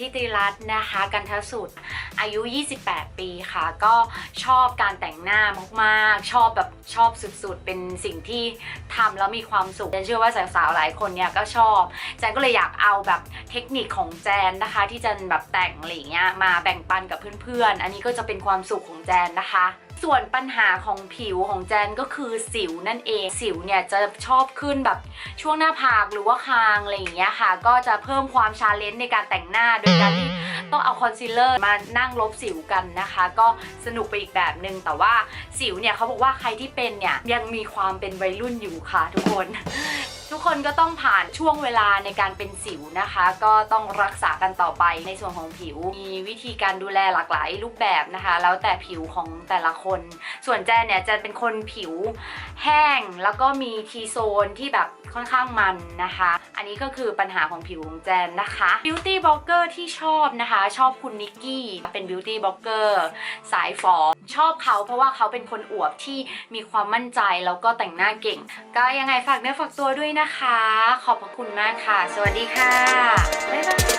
ทนะคะ กันทสุดอายุ 28 ปีค่ะ ก็ชอบการแต่งหน้ามากๆ ชอบแบบชอบสุดๆ เป็นสิ่งที่ทำแล้วมีความสุขแจนเชื่อว่าสาวๆหลายคนเนี่ยก็ชอบแจนก็เลยอยากเอาแบบเทคนิคของแจนนะคะ ที่แจนแบบแต่งอะไรเงี้ยมาแบ่งปันกับเพื่อนๆ อันนี้ก็จะเป็นความสุขของแจนนะคะ ส่วนปัญหาของผิวของแจนก็คือสิวนั่นเอง สิวเนี่ยจะชอบขึ้นแบบช่วงหน้าผากหรือว่าคางอะไรอย่างเงี้ยค่ะ ก็จะเพิ่มความชาเลนจ์ในการแต่งหน้าโดยการที่ต้องเอาคอนซีลเลอร์มานั่งลบสิวกันนะคะ ก็สนุกไปอีกแบบหนึ่งแต่ว่าสิวเนี่ยเขาบอกว่าใครที่เป็นเนี่ยยังมีความเป็นวัยรุ่นอยู่ค่ะทุกคน ทุกคนก็ต้องผ่านช่วงเวลาในการเป็นสิวนะคะ ก็ต้องรักษากันต่อไปในส่วนของผิว มีวิธีการดูแลหลากหลายรูปแบบนะคะ แล้วแต่ผิวของแต่ละคน ส่วนแจนเนี่ยแจนเป็นคนผิวแห้งแล้วก็มีทีโซนที่แบบค่อนข้างมันนะคะ อันนี้ก็คือปัญหาของผิวของแจนนะคะ Beauty b l o g g e r ที่ชอบนะคะ ชอบคุณนิกกี้เป็น Beauty b l o g g e r สายฝอชอบเขาเพราะว่าเขาเป็นคนอวบที่มีความมั่นใจแล้วก็แต่งหน้าเก่ง ก็ยังไงฝากเนื้อฝากตัวด้วยนะนะคะ ขอบพระคุณมากค่ะ สวัสดีค่ะ บ๊ายบาย